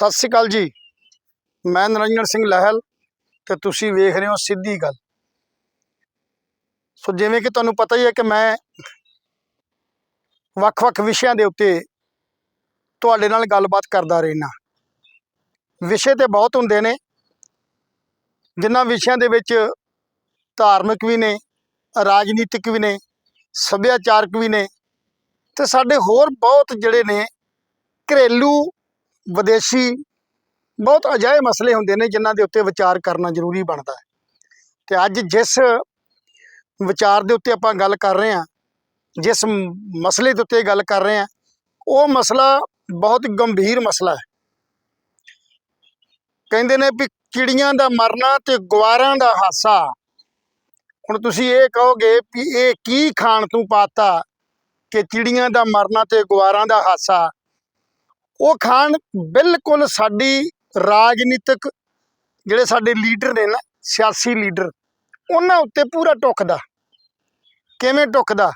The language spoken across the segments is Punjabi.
ਸਤਿ ਸ਼੍ਰੀ ਅਕਾਲ ਜੀ। ਮੈਂ ਨਰਿੰਦਰ ਸਿੰਘ ਲਹਿਲ ਤੇ ਤੁਸੀਂ ਵੇਖ ਰਹੇ ਹੋ ਸਿੱਧੀ ਗੱਲ। ਸੋ ਜਿਵੇਂ ਕਿ ਤੁਹਾਨੂੰ ਪਤਾ ਹੀ ਹੈ ਕਿ ਮੈਂ ਵੱਖ-ਵੱਖ ਵਿਸ਼ਿਆਂ ਦੇ ਉੱਤੇ ਤੁਹਾਡੇ ਨਾਲ ਗੱਲਬਾਤ ਕਰਦਾ ਰਹਿਣਾ ਵਿਸ਼ੇ ਤੇ ਬਹੁਤ ਹੁੰਦੇ ਨੇ, ਜਿਨ੍ਹਾਂ ਵਿਸ਼ਿਆਂ ਦੇ ਵਿੱਚ ਧਾਰਮਿਕ ਵੀ ਨੇ, ਰਾਜਨੀਤਿਕ ਵੀ ਨੇ, ਸੱਭਿਆਚਾਰਕ ਵੀ ਨੇ ਤੇ ਸਾਡੇ ਹੋਰ ਬਹੁਤ ਜਿਹੜੇ ਨੇ ਘਰੇਲੂ ਵਿਦੇਸ਼ੀ ਬਹੁਤ ਅਜਿਹੇ ਮਸਲੇ ਹੁੰਦੇ ਨੇ ਜਿਨ੍ਹਾਂ ਦੇ ਉੱਤੇ ਵਿਚਾਰ ਕਰਨਾ ਜ਼ਰੂਰੀ ਬਣਦਾ ਹੈ। ਤੇ ਅੱਜ ਜਿਸ ਵਿਚਾਰ ਦੇ ਉੱਤੇ ਆਪਾਂ ਗੱਲ ਕਰ ਰਹੇ ਹਾਂ, ਜਿਸ ਮਸਲੇ ਦੇ ਉੱਤੇ ਗੱਲ ਕਰ ਰਹੇ ਹਾਂ, ਉਹ ਮਸਲਾ ਬਹੁਤ ਗੰਭੀਰ ਮਸਲਾ ਹੈ। ਕਹਿੰਦੇ ਨੇ ਵੀ ਚਿੜੀਆਂ ਦਾ ਮਰਨਾ ਤੇ ਗਵਾਰਾਂ ਦਾ ਹਾਸਾ। ਹੁਣ ਤੁਸੀਂ ਇਹ ਕਹੋਗੇ ਵੀ ਇਹ ਕੀ ਖਾਣ ਤੋਂ ਪਾਤਾ ਕਿ ਚਿੜੀਆਂ ਦਾ ਮਰਨਾ ਤੇ ਗਵਾਰਾਂ ਦਾ ਹਾਸਾ? ਉਹ ਖਾਨ ਬਿਲਕੁਲ ਸਾਡੀ ਰਾਜਨੀਤਿਕ ਜਿਹੜੇ ਸਾਡੇ ਲੀਡਰ ਨੇ ਨਾ, ਸਿਆਸੀ ਲੀਡਰ, ਉਹਨਾਂ ਉੱਤੇ ਪੂਰਾ ਟੁੱਕਦਾ। ਕਿਵੇਂ ਟੁੱਕਦਾ?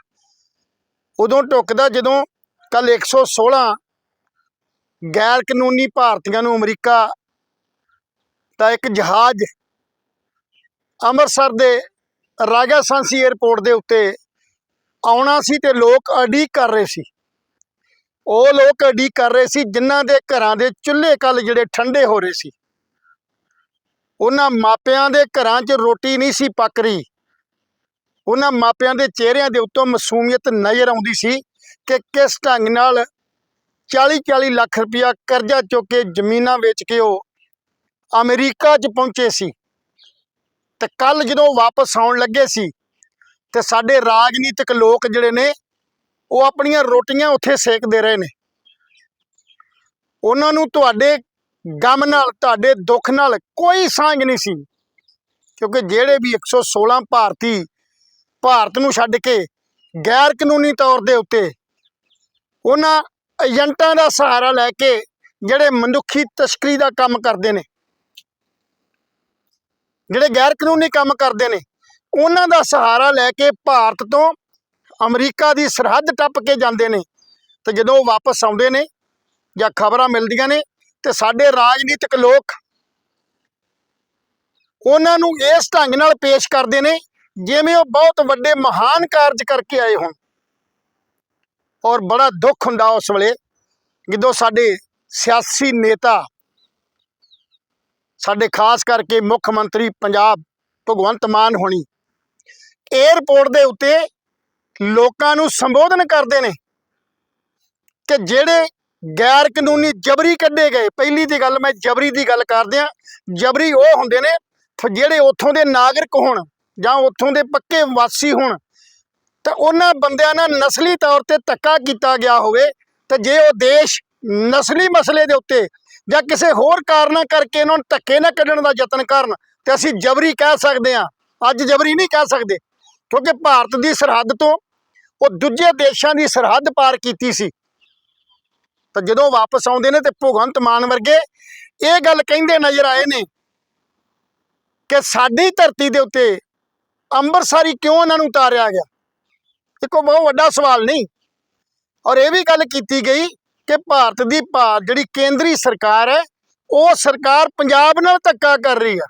ਉਦੋਂ ਟੁੱਕਦਾ ਜਦੋਂ ਕੱਲ 116 ਗੈਰ ਕਾਨੂੰਨੀ ਭਾਰਤੀਆਂ ਨੂੰ ਅਮਰੀਕਾ ਦਾ ਇੱਕ ਜਹਾਜ਼ ਅੰਮ੍ਰਿਤਸਰ ਦੇ ਰਾਜਾ ਸਾਂਸੀ 에ਅਰਪੋਰਟ ਦੇ ਉੱਤੇ ਆਉਣਾ ਸੀ ਤੇ ਲੋਕ ਅਡੀਕ ਕਰ ਰਹੇ ਸੀ। ਉਹ ਲੋਕ ਅਡੀਕ ਕਰ ਰਹੇ ਸੀ, ਜਿਨ੍ਹਾਂ ਦੇ ਘਰਾਂ ਦੇ ਚੁੱਲ੍ਹੇ ਕੱਲ ਜਿਹੜੇ ਠੰਡੇ ਹੋ ਰਹੇ ਸੀ। ਉਹਨਾਂ ਮਾਪਿਆਂ ਦੇ ਘਰਾਂ 'ਚ ਰੋਟੀ ਨਹੀਂ ਸੀ ਪੱਕ ਰਹੀ। ਉਹਨਾਂ ਮਾਪਿਆਂ ਦੇ ਚਿਹਰਿਆਂ ਦੇ ਉੱਤੋਂ ਮਾਸੂਮੀਅਤ ਨਜ਼ਰ ਆਉਂਦੀ ਸੀ ਕਿ ਕਿਸ ਢੰਗ ਨਾਲ 40-40 ਲੱਖ ਰੁਪਇਆ ਕਰਜ਼ਾ ਚੁੱਕ ਕੇ ਜ਼ਮੀਨਾਂ ਵੇਚ ਕੇ ਉਹ ਅਮਰੀਕਾ 'ਚ ਪਹੁੰਚੇ ਸੀ। ਤੇ ਕੱਲ ਜਦੋਂ ਵਾਪਸ ਆਉਣ ਲੱਗੇ ਸੀ, ਤੇ ਸਾਡੇ ਰਾਜਨੀਤਿਕ ਲੋਕ ਜਿਹੜੇ ਨੇ ਉਹ ਆਪਣੀਆਂ ਰੋਟੀਆਂ ਉੱਥੇ ਸੇਕਦੇ ਰਹੇ ਨੇ। ਉਹਨਾਂ ਨੂੰ ਤੁਹਾਡੇ ਗਮ ਨਾਲ, ਤੁਹਾਡੇ ਦੁੱਖ ਨਾਲ ਕੋਈ ਸਾਂਝ ਨਹੀਂ ਸੀ। ਕਿਉਂਕਿ ਜਿਹੜੇ ਵੀ 116 ਭਾਰਤੀ ਭਾਰਤ ਨੂੰ ਛੱਡ ਕੇ ਗੈਰ ਕਾਨੂੰਨੀ ਤੌਰ ਦੇ ਉੱਤੇ ਉਹਨਾਂ ਏਜੰਟਾਂ ਦਾ ਸਹਾਰਾ ਲੈ ਕੇ ਜਿਹੜੇ ਮਨੁੱਖੀ ਤਸਕਰੀ ਦਾ ਕੰਮ ਕਰਦੇ ਨੇ, ਜਿਹੜੇ ਗੈਰ ਕਾਨੂੰਨੀ ਕੰਮ ਕਰਦੇ ਨੇ, ਉਹਨਾਂ ਦਾ ਸਹਾਰਾ ਲੈ ਕੇ ਭਾਰਤ ਤੋਂ ਅਮਰੀਕਾ ਦੀ ਸਰਹੱਦ ਟੱਪ ਕੇ ਜਾਂਦੇ ਨੇ ਤੇ ਜਦੋਂ ਉਹ ਵਾਪਸ ਆਉਂਦੇ ਨੇ ਜਾਂ ਖਬਰਾਂ ਮਿਲਦੀਆਂ ਨੇ ਤੇ ਸਾਡੇ ਰਾਜਨੀਤਿਕ ਲੋਕ ਉਹਨਾਂ ਨੂੰ ਇਸ ਢੰਗ ਨਾਲ ਪੇਸ਼ ਕਰਦੇ ਨੇ ਜਿਵੇਂ ਉਹ ਬਹੁਤ ਵੱਡੇ ਮਹਾਨ ਕਾਰਜ ਕਰਕੇ ਆਏ ਹੋਣ ਔਰ ਬੜਾ ਦੁੱਖ ਹੁੰਦਾ ਉਸ ਵੇਲੇ ਜਦੋਂ ਸਾਡੇ ਸਿਆਸੀ ਨੇਤਾ, ਸਾਡੇ ਖਾਸ ਕਰਕੇ ਮੁੱਖ ਮੰਤਰੀ ਪੰਜਾਬ ਭਗਵੰਤ ਮਾਨ ਹੋਣੀ 에ਅਰਪੋਰਟ ਦੇ ਉੱਤੇ ਲੋਕਾਂ ਨੂੰ ਸੰਬੋਧਨ ਕਰਦੇ ਨੇ ਕਿ ਜਿਹੜੇ ਗੈਰ ਕਾਨੂੰਨੀ ਜਬਰੀ ਕੱਢੇ ਗਏ, ਪਹਿਲੀ ਦੀ ਗੱਲ ਮੈਂ ਜਬਰੀ ਦੀ ਗੱਲ ਕਰਦਿਆਂ ਜਬਰੀ ਉਹ ਹੁੰਦੇ ਨੇ ਜਿਹੜੇ ਉੱਥੋਂ ਦੇ ਨਾਗਰਿਕ ਹੋਣ ਜਾਂ ਉੱਥੋਂ ਦੇ ਪੱਕੇ ਵਾਸੀ ਹੋਣ, ਤਾਂ ਉਹਨਾਂ ਬੰਦਿਆਂ ਨਾਲ ਨਸਲੀ ਤੌਰ ਤੇ ਧੱਕਾ ਕੀਤਾ ਗਿਆ ਹੋਵੇ, ਤੇ ਜੇ ਉਹ ਦੇਸ਼ ਨਸਲੀ ਮਸਲੇ ਦੇ ਉੱਤੇ ਜਾਂ ਕਿਸੇ ਹੋਰ ਕਾਰਨਾਂ ਕਰਕੇ ਇਹਨਾਂ ਨੂੰ ਧੱਕੇ ਨਾ ਕੱਢਣ ਦਾ ਯਤਨ ਕਰਨ, ਤੇ ਅਸੀਂ ਜਬਰੀ ਕਹਿ ਸਕਦੇ ਹਾਂ। ਅੱਜ ਜਬਰੀ ਨਹੀਂ ਕਹਿ ਸਕਦੇ, ਕਿਉਂਕਿ ਭਾਰਤ ਦੀ ਸਰਹੱਦ ਤੋਂ ਉਹ ਦੂਜੇ ਦੇਸ਼ਾਂ ਦੀ ਸਰਹੱਦ ਪਾਰ ਕੀਤੀ ਸੀ। ਤਾਂ ਜਦੋਂ ਵਾਪਸ ਆਉਂਦੇ ਨੇ ਤੇ ਭਗਵੰਤ ਮਾਨ ਵਰਗੇ ਇਹ ਗੱਲ ਕਹਿੰਦੇ ਨਜ਼ਰ ਆਏ ਨੇ ਕਿ ਸਾਡੀ ਧਰਤੀ ਦੇ ਉੱਤੇ ਅੰਮ੍ਰਿਤਸਰੀ ਕਿਉਂ ਇਹਨਾਂ ਨੂੰ ਉਤਾਰਿਆ ਗਿਆ? ਦੇਖੋ, ਬਹੁਤ ਵੱਡਾ ਸਵਾਲ ਨਹੀਂ? ਔਰ ਇਹ ਵੀ ਗੱਲ ਕੀਤੀ ਗਈ ਕਿ ਭਾਰਤ ਦੀ ਭਾ, ਜਿਹੜੀ ਕੇਂਦਰੀ ਸਰਕਾਰ ਹੈ, ਉਹ ਸਰਕਾਰ ਪੰਜਾਬ ਨਾਲ ਧੱਕਾ ਕਰ ਰਹੀ ਆ।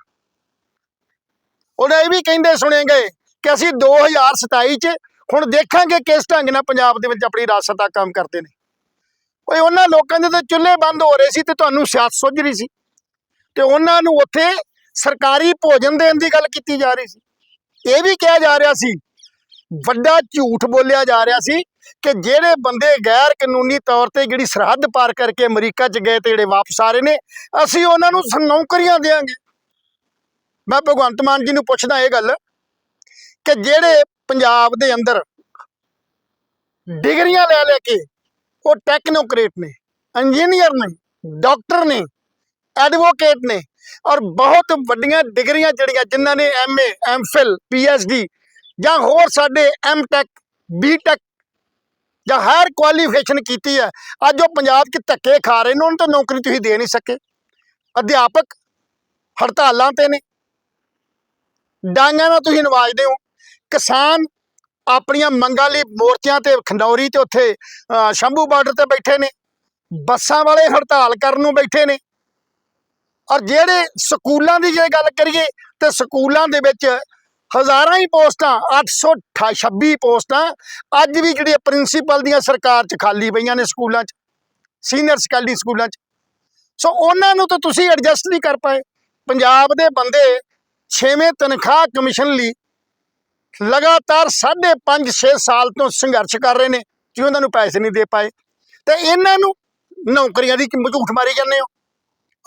ਉਹਨੇ ਇਹ ਵੀ ਕਹਿੰਦੇ ਸੁਣੇ ਗਏ ਕਿ ਅਸੀਂ 2027 ਚ ਹੁਣ ਦੇਖਾਂਗੇ ਕਿਸ ਢੰਗ ਨਾਲ ਪੰਜਾਬ ਦੇ ਵਿੱਚ ਆਪਣੀ ਰਾਜਸੱਤਾ ਦਾ ਕੰਮ ਕਰਦੇ ਨੇ। ਕੋਈ ਉਹਨਾਂ ਲੋਕਾਂ ਦੇ ਤਾਂ ਚੁੱਲ੍ਹੇ ਬੰਦ ਹੋ ਰਹੇ ਸੀ ਤੇ ਤੁਹਾਨੂੰ ਸਿਆਸਤ ਸੁੱਝ ਰਹੀ ਸੀ। ਤੇ ਉਹਨਾਂ ਨੂੰ ਉੱਥੇ ਸਰਕਾਰੀ ਭੋਜਨ ਦੇਣ ਦੀ ਗੱਲ ਕੀਤੀ ਜਾ ਰਹੀ ਸੀ। ਇਹ ਵੀ ਕਿਹਾ ਜਾ ਰਿਹਾ ਸੀ, ਵੱਡਾ ਝੂਠ ਬੋਲਿਆ ਜਾ ਰਿਹਾ ਸੀ ਕਿ ਜਿਹੜੇ ਬੰਦੇ ਗੈਰ ਕਾਨੂੰਨੀ ਤੌਰ ਤੇ ਜਿਹੜੀ ਸਰਹੱਦ ਪਾਰ ਕਰਕੇ ਅਮਰੀਕਾ 'ਚ ਗਏ ਤੇ ਜਿਹੜੇ ਵਾਪਸ ਆ ਰਹੇ ਨੇ, ਅਸੀਂ ਉਹਨਾਂ ਨੂੰ ਨੌਕਰੀਆਂ ਦੇਵਾਂਗੇ। ਮੈਂ ਭਗਵੰਤ ਮਾਨ ਜੀ ਨੂੰ ਪੁੱਛਦਾ ਇਹ ਗੱਲ ਕਿ ਜਿਹੜੇ ਪੰਜਾਬ ਦੇ ਅੰਦਰ ਡਿਗਰੀਆਂ ਲੈ ਲੈ ਕੇ ਉਹ ਟੈਕਨੋਕ੍ਰੇਟ ਨੇ ਇੰਜੀਨੀਅਰ ਨੇ ਡਾਕਟਰ ਨੇ ਐਡਵੋਕੇਟ ਨੇ ਔਰ ਬਹੁਤ ਵੱਡੀਆਂ ਡਿਗਰੀਆਂ ਜਿਹੜੀਆਂ ਜਿਨ੍ਹਾਂ ਨੇ ਐਮਏ ਐਮਫਿਲ ਪੀਐਚਡੀ ਜਾਂ ਹੋਰ ਸਾਡੇ ਐਮਟੈਕ ਬੀਟੈਕ ਜਾਂ ਹਾਇਰ ਕੁਆਲੀਫਿਕੇਸ਼ਨ ਕੀਤੀ ਹੈ ਅੱਜ ਉਹ ਪੰਜਾਬ 'ਚ ਧੱਕੇ ਖਾ ਰਹੇ ਨੇ ਉਹਨਾਂ ਨੂੰ ਤਾਂ ਨੌਕਰੀ ਤੁਸੀਂ ਦੇ ਨਹੀਂ ਸਕੇ। ਅਧਿਆਪਕ ਹੜਤਾਲਾਂ ਤੇ ਨੇ। ਡਾਂਗਾਂ ਨਾਲ ਤੁਸੀਂ ਨਵਾਜਦੇ ਹੋ। ਕਿਸਾਨ ਆਪਣੀਆਂ ਮੰਗਾਂ ਲਈ ਮੋਰਚਿਆਂ ਤੇ, ਖੰਡੌਰੀ ਤੇ ਉੱਥੇ ਸ਼ੰਭੂ ਬਾਰਡਰ ਤੇ ਬੈਠੇ ਨੇ। ਬੱਸਾਂ ਵਾਲੇ ਹੜਤਾਲ ਕਰਨ ਨੂੰ ਬੈਠੇ ਨੇ। ਔਰ ਜਿਹੜੇ ਸਕੂਲਾਂ ਦੀ ਜੇ ਗੱਲ ਕਰੀਏ, ਤੇ ਸਕੂਲਾਂ ਦੇ ਵਿੱਚ ਹਜ਼ਾਰਾਂ ਹੀ ਪੋਸਟਾਂ 826 ਪੋਸਟਾਂ ਅੱਜ ਵੀ ਜਿਹੜੀਆਂ ਪ੍ਰਿੰਸੀਪਲ ਦੀਆਂ ਸਰਕਾਰ 'ਚ ਖਾਲੀ ਪਈਆਂ ਨੇ ਸਕੂਲਾਂ 'ਚ, ਸੀਨੀਅਰ ਸੈਕੰਡਰੀ ਸਕੂਲਾਂ 'ਚ। ਸੋ ਉਹਨਾਂ ਨੂੰ ਤਾਂ ਤੁਸੀਂ ਐਡਜਸਟ ਨਹੀਂ ਕਰ ਪਾਏ। ਪੰਜਾਬ ਦੇ ਬੰਦੇ 6ਵੇਂ ਤਨਖਾਹ ਕਮਿਸ਼ਨ ਲਈ ਲਗਾਤਾਰ 5.5 6 ਸਾਲ ਤੋਂ ਸੰਘਰਸ਼ ਕਰ ਰਹੇ ਨੇ ਕਿ ਉਹਨਾਂ ਨੂੰ ਪੈਸੇ ਨਹੀਂ ਦੇ ਪਾਏ। ਤੇ ਇਹਨਾਂ ਨੂੰ ਨੌਕਰੀਆਂ ਦੀ ਝੂਠ ਮਾਰੀ ਜਾਂਦੇ ਹੋ।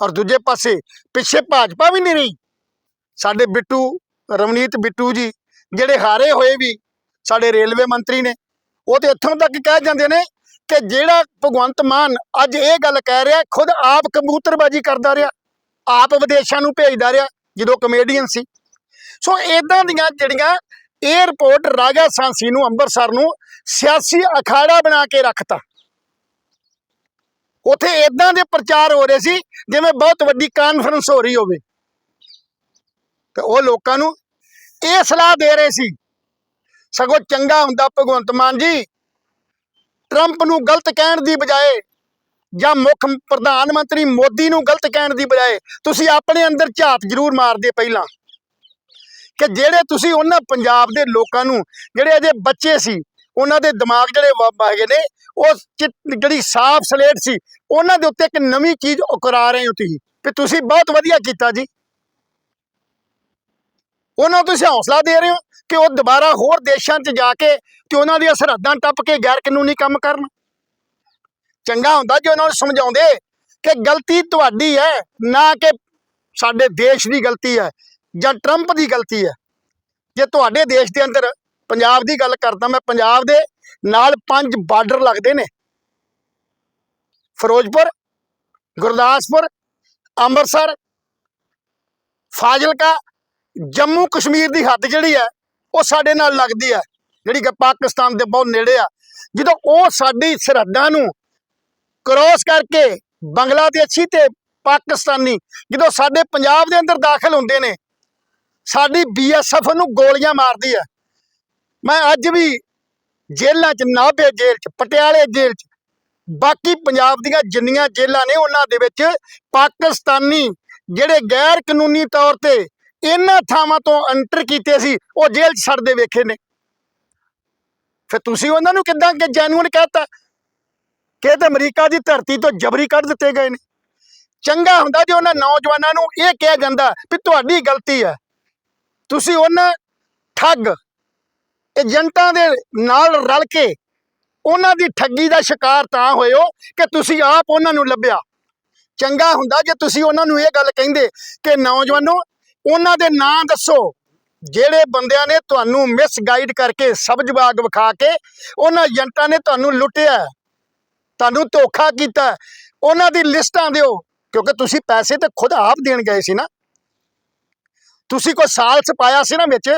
ਔਰ ਦੂਜੇ ਪਾਸੇ ਪਿੱਛੇ ਭਾਜਪਾ ਵੀ ਨਹੀਂ ਰਹੀ। ਸਾਡੇ ਬਿੱਟੂ, ਰਵਨੀਤ ਬਿੱਟੂ ਜੀ, ਜਿਹੜੇ ਹਾਰੇ ਹੋਏ ਵੀ ਸਾਡੇ ਰੇਲਵੇ ਮੰਤਰੀ ਨੇ, ਉਹ ਤੇ ਇੱਥੋਂ ਤੱਕ ਕਹਿ ਜਾਂਦੇ ਨੇ ਕਿ ਜਿਹੜਾ ਭਗਵੰਤ ਮਾਨ ਅੱਜ ਇਹ ਗੱਲ ਕਹਿ ਰਿਹਾ, ਖੁਦ ਆਪ ਕਬੂਤਰਬਾਜੀ ਕਰਦਾ ਰਿਹਾ, ਆਪ ਵਿਦੇਸ਼ਾਂ ਨੂੰ ਭੇਜਦਾ ਰਿਹਾ, ਜਦੋਂ ਕਮੇਡੀਅਨ ਸੀ। ਸੋ ਇਦਾਂ ਦੀਆਂ ਜਿਹੜੀਆਂ 에ਅਰਪੋਰਟ ਰਾਜਾ ਸਾਂਸੀ ਨੂੰ ਅੰਮ੍ਰਿਤਸਰ ਨੂੰ ਸਿਆਸੀ ਅਖਾੜਾ ਬਣਾ ਕੇ ਰੱਖਤਾ। ਉਥੇ ਇਦਾਂ ਦੇ ਪ੍ਰਚਾਰ ਹੋ ਰਹੇ ਸੀ, ਜਿਵੇਂ ਬਹੁਤ ਵੱਡੀ ਕਾਨਫਰੰਸ ਹੋ ਰਹੀ ਹੋਵੇ। ਤੇ ਉਹ ਲੋਕਾਂ ਨੂੰ ਇਹ ਸਲਾਹ ਦੇ ਰਹੇ ਸੀ, ਸਗੋਂ ਚੰਗਾ ਹੁੰਦਾ ਭਗਵੰਤ ਮਾਨ ਜੀ ਟਰੰਪ ਨੂੰ ਗਲਤ ਕਹਿਣ ਦੀ ਬਜਾਏ ਜਾਂ ਮੁੱਖ ਪ੍ਰਧਾਨ ਮੰਤਰੀ ਮੋਦੀ ਨੂੰ ਗਲਤ ਕਹਿਣ ਦੀ ਬਜਾਏ, ਤੁਸੀਂ ਆਪਣੇ ਅੰਦਰ ਝਾਤ ਜ਼ਰੂਰ ਮਾਰਦੇ ਪਹਿਲਾਂ। ਕਿ ਜਿਹੜੇ ਤੁਸੀਂ ਉਹਨਾਂ ਪੰਜਾਬ ਦੇ ਲੋਕਾਂ ਨੂੰ, ਜਿਹੜੇ ਅਜੇ ਬੱਚੇ ਸੀ, ਉਹਨਾਂ ਦੇ ਦਿਮਾਗ ਜਿਹੜੇ ਹੈਗੇ ਨੇ, ਉਹ ਚਿੱਟ- ਜਿਹੜੀ ਸਾਫ਼ ਸਲੇਟ ਸੀ, ਉਹਨਾਂ ਦੇ ਉੱਤੇ ਇੱਕ ਨਵੀਂ ਚੀਜ਼ ਉਕਰਾ ਰਹੇ ਹੋ ਤੁਸੀਂ। ਕਿ ਤੁਸੀਂ ਬਹੁਤ ਵਧੀਆ ਕੀਤਾ ਜੀ। ਉਹਨਾਂ ਨੂੰ ਤੁਸੀਂ ਹੌਸਲਾ ਦੇ ਰਹੇ ਹੋ ਕਿ ਉਹ ਦੁਬਾਰਾ ਹੋਰ ਦੇਸ਼ਾਂ 'ਚ ਜਾ ਕੇ ਤੇ ਉਹਨਾਂ ਦੀਆਂ ਸਰਹੱਦਾਂ ਟੱਪ ਕੇ ਗੈਰ ਕਾਨੂੰਨੀ ਕੰਮ ਕਰਨ। ਚੰਗਾ ਹੁੰਦਾ ਜੇ ਉਹਨਾਂ ਨੂੰ ਸਮਝਾਉਂਦੇ ਕਿ ਗਲਤੀ ਤੁਹਾਡੀ ਹੈ, ਨਾ ਕਿ ਸਾਡੇ ਦੇਸ਼ ਦੀ ਗਲਤੀ ਹੈ। ਜਾਂ ਟਰੰਪ ਦੀ ਗਲਤੀ ਹੈ? ਜੇ ਤੁਹਾਡੇ ਦੇਸ਼ ਦੇ ਅੰਦਰ ਪੰਜਾਬ ਦੀ ਗੱਲ ਕਰਦਾ ਮੈਂ, ਪੰਜਾਬ ਦੇ ਨਾਲ ਪੰਜ ਬਾਰਡਰ ਲੱਗਦੇ ਨੇ। ਫਿਰੋਜ਼ਪੁਰ, ਗੁਰਦਾਸਪੁਰ, ਅੰਮ੍ਰਿਤਸਰ, ਫਾਜ਼ਿਲਕਾ, ਜੰਮੂ ਕਸ਼ਮੀਰ ਦੀ ਹੱਦ ਜਿਹੜੀ ਹੈ, ਉਹ ਸਾਡੇ ਨਾਲ ਲੱਗਦੀ ਹੈ। ਜਿਹੜੀ ਕਿ ਪਾਕਿਸਤਾਨ ਦੇ ਬਹੁਤ ਨੇੜੇ ਆ। ਜਦੋਂ ਉਹ ਸਾਡੀ ਸਰਹੱਦਾਂ ਨੂੰ ਕ੍ਰੋਸ ਕਰਕੇ ਬੰਗਲਾਦੇਸ਼ੀ ਤੇ ਪਾਕਿਸਤਾਨੀ, ਜਦੋਂ ਸਾਡੇ ਪੰਜਾਬ ਦੇ ਅੰਦਰ ਦਾਖਲ ਹੁੰਦੇ ਨੇ ਸਾਡੀ ਬੀਐਸਐਫ ਨੂੰ ਗੋਲੀਆਂ ਮਾਰਦੀ ਹੈ। ਮੈਂ ਅੱਜ ਵੀ ਜੇਲ੍ਹਾਂ 'ਚ ਨਾਭੇ ਜੇਲ੍ਹ 'ਚ, ਪਟਿਆਲੇ ਜੇਲ੍ਹ 'ਚ। ਬਾਕੀ ਪੰਜਾਬ ਦੀਆਂ ਜਿੰਨੀਆਂ ਜੇਲ੍ਹਾਂ ਨੇ, ਉਹਨਾਂ ਦੇ ਵਿੱਚ ਪਾਕਿਸਤਾਨੀ ਜਿਹੜੇ ਗੈਰ ਕਾਨੂੰਨੀ ਤੌਰ ਤੇ ਇਹਨਾਂ ਥਾਵਾਂ ਤੋਂ ਐਂਟਰ ਕੀਤੇ ਸੀ, ਉਹ ਜੇਲ੍ਹ 'ਚ ਸੜਦੇ ਵੇਖੇ ਨੇ। ਫਿਰ ਤੁਸੀਂ ਉਹਨਾਂ ਨੂੰ ਕਿੱਦਾਂ ਕਿ ਜੈਨੂਅਨ ਕਹਤਾ? ਕਿ ਇਹ ਅਮਰੀਕਾ ਦੀ ਧਰਤੀ ਤੋਂ ਜਬਰੀ ਕੱਢ ਦਿੱਤੇ ਗਏ ਨੇ। ਚੰਗਾ ਹੁੰਦਾ ਜੇ ਉਹਨਾਂ ਨੌਜਵਾਨਾਂ ਨੂੰ ਇਹ ਕਿਹਾ ਜਾਂਦਾ ਵੀ ਤੁਹਾਡੀ ਗਲਤੀ ਹੈ। ਤੁਸੀਂ ਉਹਨਾਂ ਠੱਗ, ਏਜੰਟਾਂ ਦੇ ਨਾਲ ਰਲ ਕੇ ਉਹਨਾਂ ਦੀ ਠੱਗੀ ਦਾ ਸ਼ਿਕਾਰ ਤਾਂ ਹੋਇਓ ਕਿ ਤੁਸੀਂ ਆਪ ਉਹਨਾਂ ਨੂੰ ਲੱਭਿਆ। ਚੰਗਾ ਹੁੰਦਾ ਜੇ ਤੁਸੀਂ ਉਹਨਾਂ ਨੂੰ ਇਹ ਗੱਲ ਕਹਿੰਦੇ ਕਿ ਨੌਜਵਾਨੋ, ਉਹਨਾਂ ਦੇ ਨਾਂ ਦੱਸੋ, ਜਿਹੜੇ ਬੰਦਿਆਂ ਨੇ ਤੁਹਾਨੂੰ ਮਿਸਗਾਈਡ ਕਰਕੇ ਸਬਜ਼ ਬਾਗ ਵਿਖਾ ਕੇ ਉਹਨਾਂ ਏਜੰਟਾਂ ਨੇ ਤੁਹਾਨੂੰ ਲੁੱਟਿਆ, ਤੁਹਾਨੂੰ ਧੋਖਾ ਕੀਤਾ, ਉਹਨਾਂ ਦੀ ਲਿਸਟਾਂ ਦਿਓ, ਕਿਉਂਕਿ ਤੁਸੀਂ ਪੈਸੇ ਤੇ ਖੁਦ ਆਪ ਦੇਣ ਗਏ ਸੀ ਨਾ। ਤੁਸੀਂ ਕੋਈ ਸਾਲ ਪਾਇਆ ਸੀ ਨਾ ਵਿੱਚ,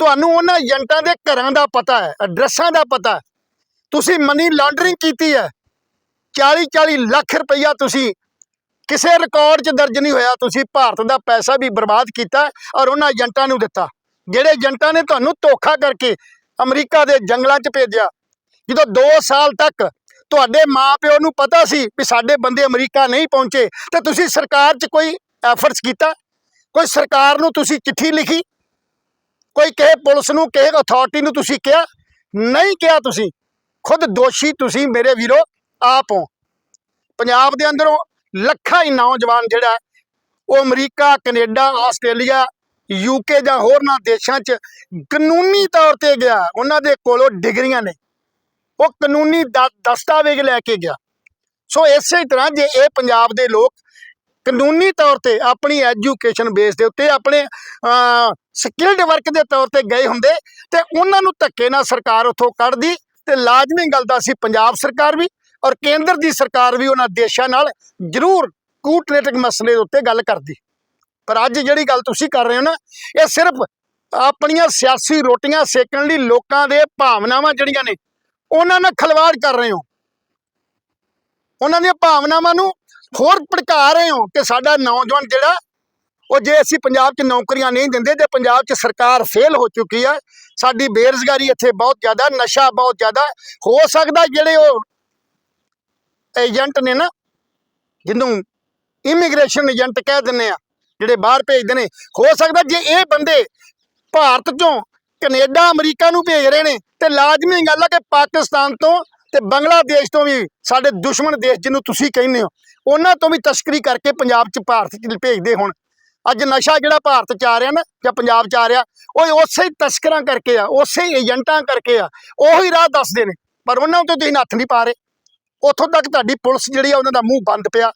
ਤੁਹਾਨੂੰ ਉਹਨਾਂ ਏਜੰਟਾਂ ਦੇ ਘਰਾਂ ਦਾ ਪਤਾ ਹੈ ਐਡਰੈਸਾਂ ਦਾ ਪਤਾ ਤੁਸੀਂ ਮਨੀ ਲਾਂਡਰਿੰਗ ਕੀਤੀ ਹੈ। 40 40 ਲੱਖ ਰੁਪਈਆ ਤੁਸੀਂ ਕਿਸੇ ਰਿਕਾਰਡ 'ਚ ਦਰਜ ਨਹੀਂ ਹੋਇਆ, ਤੁਸੀਂ ਭਾਰਤ ਦਾ ਪੈਸਾ ਵੀ ਬਰਬਾਦ ਕੀਤਾ ਔਰ ਉਹਨਾਂ ਏਜੰਟਾਂ ਨੂੰ ਦਿੱਤਾ। ਜਿਹੜੇ ਏਜੰਟਾਂ ਨੇ ਤੁਹਾਨੂੰ ਧੋਖਾ ਕਰਕੇ ਅਮਰੀਕਾ ਦੇ ਜੰਗਲਾਂ 'ਚ ਭੇਜਿਆ, ਜਦੋਂ 2 ਸਾਲ ਤੱਕ ਤੁਹਾਡੇ ਮਾਪਿਓ ਨੂੰ ਪਤਾ ਸੀ ਵੀ ਸਾਡੇ ਬੰਦੇ ਅਮਰੀਕਾ ਨਹੀਂ ਪਹੁੰਚੇ, ਤੇ ਤੁਸੀਂ ਸਰਕਾਰ 'ਚ ਕੋਈ ਐਫਰਟਸ ਕੀਤਾ? ਕੋਈ ਸਰਕਾਰ ਨੂੰ ਤੁਸੀਂ ਚਿੱਠੀ ਲਿਖੀ? ਕੋਈ ਕਿਸੇ ਪੁਲਿਸ ਨੂੰ, ਕਿਸੇ ਅਥਾਰਟੀ ਨੂੰ ਤੁਸੀਂ ਕਿਹਾ? ਨਹੀਂ ਕਿਹਾ ਤੁਸੀਂ। ਖੁਦ ਦੋਸ਼ੀ ਤੁਸੀਂ ਮੇਰੇ ਵੀਰੋ, ਆਪ ਹੋ। ਪੰਜਾਬ ਦੇ ਅੰਦਰੋਂ ਲੱਖਾਂ ਹੀ ਨੌਜਵਾਨ ਜਿਹੜਾ ਉਹ ਅਮਰੀਕਾ, ਕੈਨੇਡਾ, ਆਸਟ੍ਰੇਲੀਆ ਯੂਕੇ ਜਾਂ ਹੋਰਨਾਂ ਦੇਸ਼ਾਂ 'ਚ ਕਾਨੂੰਨੀ ਤੌਰ ਤੇ ਗਿਆ। ਉਹਨਾਂ ਦੇ ਕੋਲੋਂ ਡਿਗਰੀਆਂ ਨੇ। ਉਹ ਕਾਨੂੰਨੀ ਦ- ਦਸਤਾਵੇਜ਼ ਲੈ ਕੇ ਗਿਆ। ਸੋ ਇਸੇ ਤਰ੍ਹਾਂ ਜੇ ਇਹ ਪੰਜਾਬ ਦੇ ਲੋਕ ਕਾਨੂੰਨੀ ਤੌਰ ਤੇ ਆਪਣੀ ਐਜੂਕੇਸ਼ਨ ਬੇਸ ਦੇ ਉੱਤੇ, ਆਪਣੇ ਸਕਿਲਡ ਵਰਕ ਦੇ ਤੌਰ ਤੇ ਗਏ ਹੁੰਦੇ ਤੇ ਉਹਨਾਂ ਨੂੰ ਧੱਕੇ ਨਾਲ ਸਰਕਾਰ ਉੱਥੋਂ ਕੱਢਦੀ ਤੇ ਲਾਜ਼ਮੀ ਗੱਲ ਦਾ ਸੀ ਪੰਜਾਬ ਸਰਕਾਰ ਵੀ ਔਰ ਕੇਂਦਰ ਦੀ ਸਰਕਾਰ ਵੀ ਉਹਨਾਂ ਦੇਸ਼ਾਂ ਨਾਲ ਜ਼ਰੂਰ ਕੂਟਨੀਤਿਕ ਮਸਲੇ ਦੇ ਉੱਤੇ ਗੱਲ ਕਰਦੀ। ਪਰ ਅੱਜ ਜਿਹੜੀ ਗੱਲ ਤੁਸੀਂ ਕਰ ਰਹੇ ਹੋ ਨਾ, ਇਹ ਸਿਰਫ ਆਪਣੀਆਂ ਸਿਆਸੀ ਰੋਟੀਆਂ ਸੇਕਣ ਲਈ ਲੋਕਾਂ ਦੇ ਭਾਵਨਾਵਾਂ ਜਿਹੜੀਆਂ ਨੇ, ਉਹਨਾਂ ਨਾਲ ਖਲਵਾੜ ਕਰ ਰਹੇ ਹੋ। ਉਹਨਾਂ ਦੀਆਂ ਭਾਵਨਾਵਾਂ ਨੂੰ ਹੋਰ ਭੜਕਾ ਰਹੇ ਹੋ ਕਿ ਸਾਡਾ ਨੌਜਵਾਨ ਜਿਹੜਾ, ਉਹ ਜੇ ਅਸੀਂ ਪੰਜਾਬ 'ਚ ਨੌਕਰੀਆਂ ਨਹੀਂ ਦਿੰਦੇ ਤੇ ਪੰਜਾਬ 'ਚ ਸਰਕਾਰ ਫੇਲ ਹੋ ਚੁੱਕੀ ਹੈ ਸਾਡੀ ਬੇਰੁਜ਼ਗਾਰੀ ਇੱਥੇ ਬਹੁਤ ਜ਼ਿਆਦਾ, ਨਸ਼ਾ ਬਹੁਤ ਜ਼ਿਆਦਾ, ਹੋ ਸਕਦਾ ਜਿਹੜੇ ਉਹ ਏਜੰਟ ਨੇ ਨਾ, ਜਿਹਨੂੰ ਇਮੀਗ੍ਰੇਸ਼ਨ ਏਜੰਟ ਕਹਿ ਦਿੰਨੇ ਆ, ਜਿਹੜੇ ਬਾਹਰ ਭੇਜਦੇ ਨੇ, ਹੋ ਸਕਦਾ ਜੇ ਇਹ ਬੰਦੇ ਭਾਰਤ ਚੋਂ ਕੈਨੇਡਾ, ਅਮਰੀਕਾ ਨੂੰ ਭੇਜ ਰਹੇ ਨੇ, ਤੇ ਲਾਜ਼ਮੀ ਗੱਲ ਆ ਕਿ ਪਾਕਿਸਤਾਨ ਤੋਂ ਤੇ ਬੰਗਲਾਦੇਸ਼ ਤੋਂ ਵੀ ਸਾਡੇ ਦੁਸ਼ਮਣ ਦੇਸ਼ ਜਿਹਨੂੰ ਤੁਸੀਂ ਕਹਿੰਦੇ ਹੋ ਉਹਨਾਂ ਤੋਂ ਵੀ ਤਸਕਰੀ ਕਰਕੇ ਪੰਜਾਬ 'ਚ ਭਾਰਤ 'ਚ ਭੇਜਦੇ ਹੁਣ। ਅੱਜ ਨਸ਼ਾ ਜਿਹੜਾ ਭਾਰਤ 'ਚ ਆ ਰਿਹਾ ਨਾ, ਜਾਂ ਪੰਜਾਬ 'ਚ ਆ ਰਿਹਾ, ਉਹ ਉਸੇ ਤਸਕਰਾਂ ਕਰਕੇ ਆ, ਉਸੇ ਏਜੰਟਾਂ ਕਰਕੇ ਆ, ਉਹੀ ਰਾਹ ਦੱਸਦੇ ਨੇ। ਪਰ ਉਹਨਾਂ ਤੋਂ ਤੁਸੀਂ ਹੱਥ ਨਹੀਂ ਪਾ ਰਹੇ। ਉੱਥੋਂ ਤੱਕ ਤੁਹਾਡੀ ਪੁਲਿਸ ਜਿਹੜੀ ਆ, ਉਹਨਾਂ ਦਾ ਮੂੰਹ ਬੰਦ ਪਿਆ।